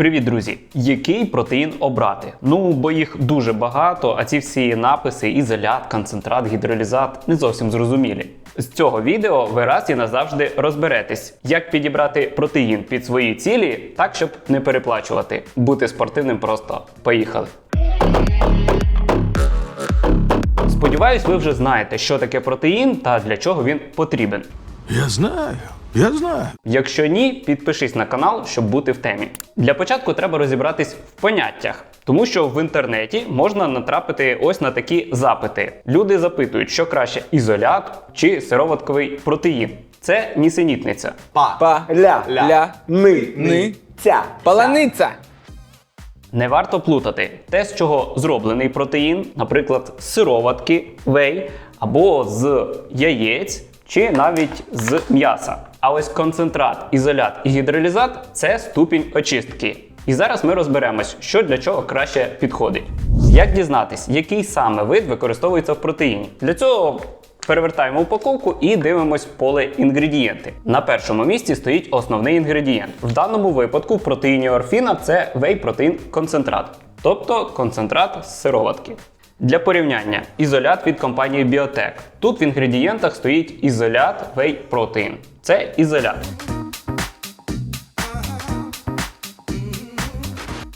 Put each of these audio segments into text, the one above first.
Привіт, друзі! Який протеїн обрати? Ну, бо їх дуже багато, а ці всі написи, ізолят, концентрат, гідролізат не зовсім зрозумілі. З цього відео ви раз і назавжди розберетесь, як підібрати протеїн під свої цілі, так щоб не переплачувати. Бути спортивним просто поїхали. Сподіваюсь, ви вже знаєте, що таке протеїн та для чого він потрібен. Я знаю, я знаю. Якщо ні, підпишись на канал, щоб бути в темі. Для початку треба розібратись в поняттях, тому що в інтернеті можна натрапити ось на такі запити. Люди запитують, що краще ізолят чи сироватковий протеїн. Це нісенітниця. Па. Па. Ля. Ля. Ля. Ни. Ни. Ця. Паланиця. Не варто плутати те, з чого зроблений протеїн, наприклад, з сироватки, вей, або з яєць, чи навіть з м'яса. А ось концентрат, ізолят і гідролізат це ступінь очистки. І зараз ми розберемось, що для чого краще підходить. Як дізнатись, який саме вид використовується в протеїні? Для цього Перевертаємо упаковку і дивимось поле інгредієнти. На першому місці стоїть основний інгредієнт. В даному випадку в протеїні орфіна це вей-протеїн концентрат, тобто концентрат з сироватки. Для порівняння ізолят від компанії Біотек. Тут в інгредієнтах стоїть ізолят вей-протеїн. Це ізолят.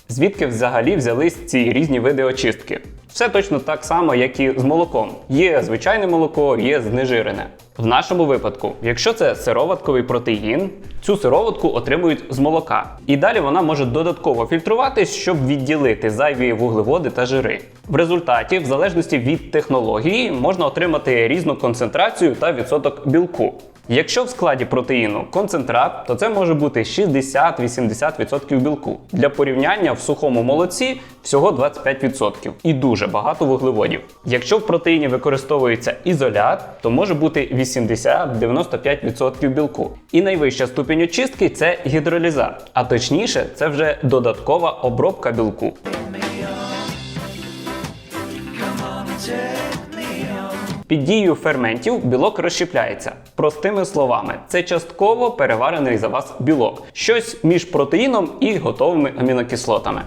Звідки взагалі взялись ці різні види очистки? Все точно так само, як і з молоком. Є звичайне молоко, є знежирене. В нашому випадку, якщо це сироватковий протеїн, цю сироватку отримують з молока. І далі вона може додатково фільтруватись, щоб відділити зайві вуглеводи та жири. В результаті, в залежності від технології, можна отримати різну концентрацію та відсоток білку. Якщо в складі протеїну концентрат, то це може бути 60-80% білку. Для порівняння в сухому молоці всього 25% і дуже багато вуглеводів. Якщо в протеїні використовується ізолят, то може бути 80-95% білку. І найвища ступінь очистки це гідролізат, а точніше, це вже додаткова обробка білку. Під дією ферментів білок розщепляється. Простими словами, це частково переварений за вас білок, щось між протеїном і готовими амінокислотами.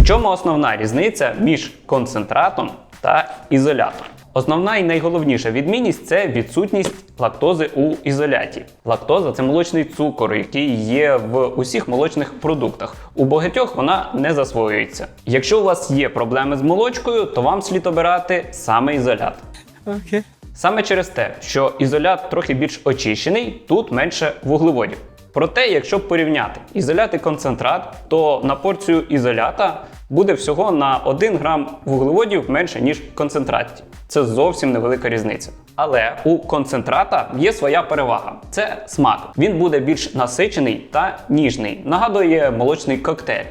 У чому основна різниця між концентратом та ізолятом? Основна і найголовніша відмінність це відсутність лактози у ізоляті. Лактоза це молочний цукор, який є в усіх молочних продуктах. У багатьох вона не засвоюється. Якщо у вас є проблеми з молочкою, то вам слід обирати саме ізолят. Окей. Саме через те, що ізолят трохи більш очищений, тут менше вуглеводів. Проте, якщо порівняти ізолят і концентрат, то на порцію ізолята буде всього на 1 грам вуглеводів менше, ніж в концентраті. Це зовсім невелика різниця. Але у концентрата є своя перевага це смак. Він буде більш насичений та ніжний. Нагадує молочний коктейль.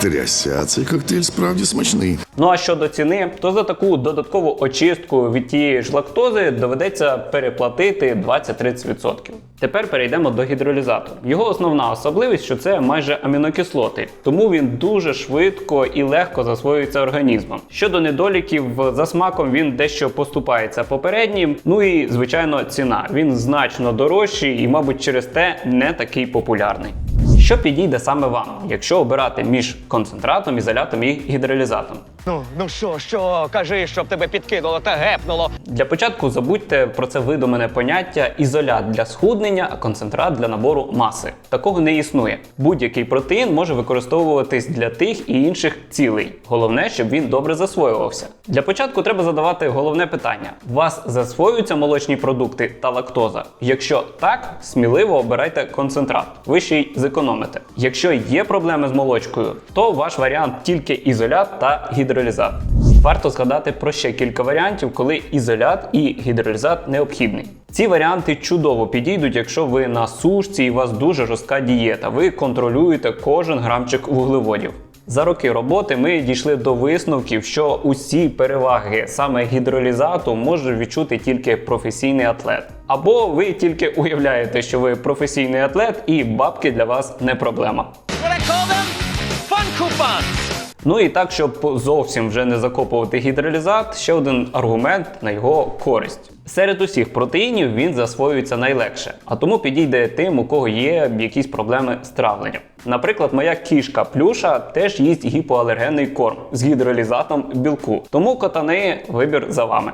Трясся, цей коктейль справді смачний. Ну а щодо ціни, то за таку додаткову очистку від тієї ж лактози доведеться переплатити 20-30%. Тепер перейдемо до гідролізату. Його основна особливість, що це майже амінокислоти, тому він дуже швидко і легко засвоюється організмом. Щодо недоліків, за смаком він дещо поступається попереднім. Ну і звичайно, ціна. Він значно дорожчий і, мабуть, через те не такий популярний. Що підійде саме вам, якщо обирати між концентратом, ізолятом і гідролізатом? Ну, ну що, що, кажи, щоб тебе підкинуло та гепнуло. Для початку забудьте про це видумане поняття ізолят для схуднення, а концентрат для набору маси. Такого не існує. Будь-який протеїн може використовуватись для тих і інших цілей. Головне, щоб він добре засвоювався. Для початку треба задавати головне питання: вас засвоюються молочні продукти та лактоза? Якщо так, сміливо обирайте концентрат, ви ще й зекономите. Якщо є проблеми з молочкою, то ваш варіант тільки ізолят та гідролізат. Варто згадати про ще кілька варіантів, коли ізолят і гідролізат необхідний. Ці варіанти чудово підійдуть, якщо ви на сушці і у вас дуже жорстка дієта. Ви контролюєте кожен грамчик вуглеводів. За роки роботи ми дійшли до висновків, що усі переваги саме гідролізату може відчути тільки професійний атлет. Або ви тільки уявляєте, що ви професійний атлет, і бабки для вас не проблема. What I call them? Fun coupons. Ну і так, щоб зовсім вже не закопувати гідролізат, ще один аргумент на його користь. Серед усіх протеїнів він засвоюється найлегше, а тому підійде тим, у кого є якісь проблеми з травленням. Наприклад, моя кішка плюша теж їсть гіпоалергенний корм з гідролізатом білку. Тому котани вибір за вами.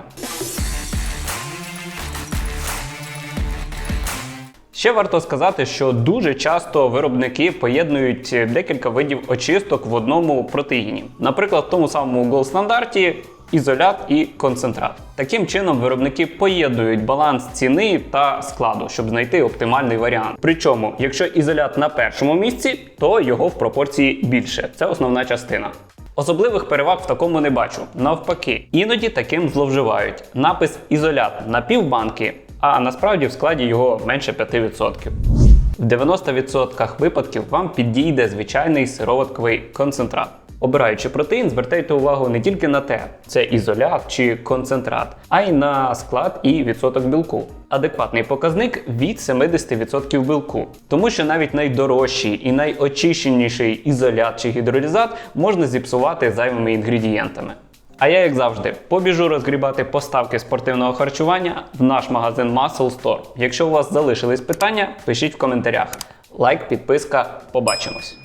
Ще варто сказати, що дуже часто виробники поєднують декілька видів очисток в одному протеїні. Наприклад, в тому самому Gold стандарті ізолят і концентрат. Таким чином, виробники поєднують баланс ціни та складу, щоб знайти оптимальний варіант. Причому, якщо ізолят на першому місці, то його в пропорції більше. Це основна частина. Особливих переваг в такому не бачу. Навпаки, іноді таким зловживають. Напис ізолят на півбанки, а насправді в складі його менше 5%. В 90% випадків вам підійде звичайний сироватковий концентрат. Обираючи протеїн, звертайте увагу не тільки на те, це ізолят чи концентрат, а й на склад і відсоток білку. Адекватний показник від 70% білку. Тому що навіть найдорожчий і найочищеніший ізолят чи гідролізат можна зіпсувати зайвими інгредієнтами. А я, як завжди, побіжу розгрібати поставки спортивного харчування в наш магазин Muscle Store. Якщо у вас залишились питання, пишіть в коментарях. Лайк, підписка, побачимось.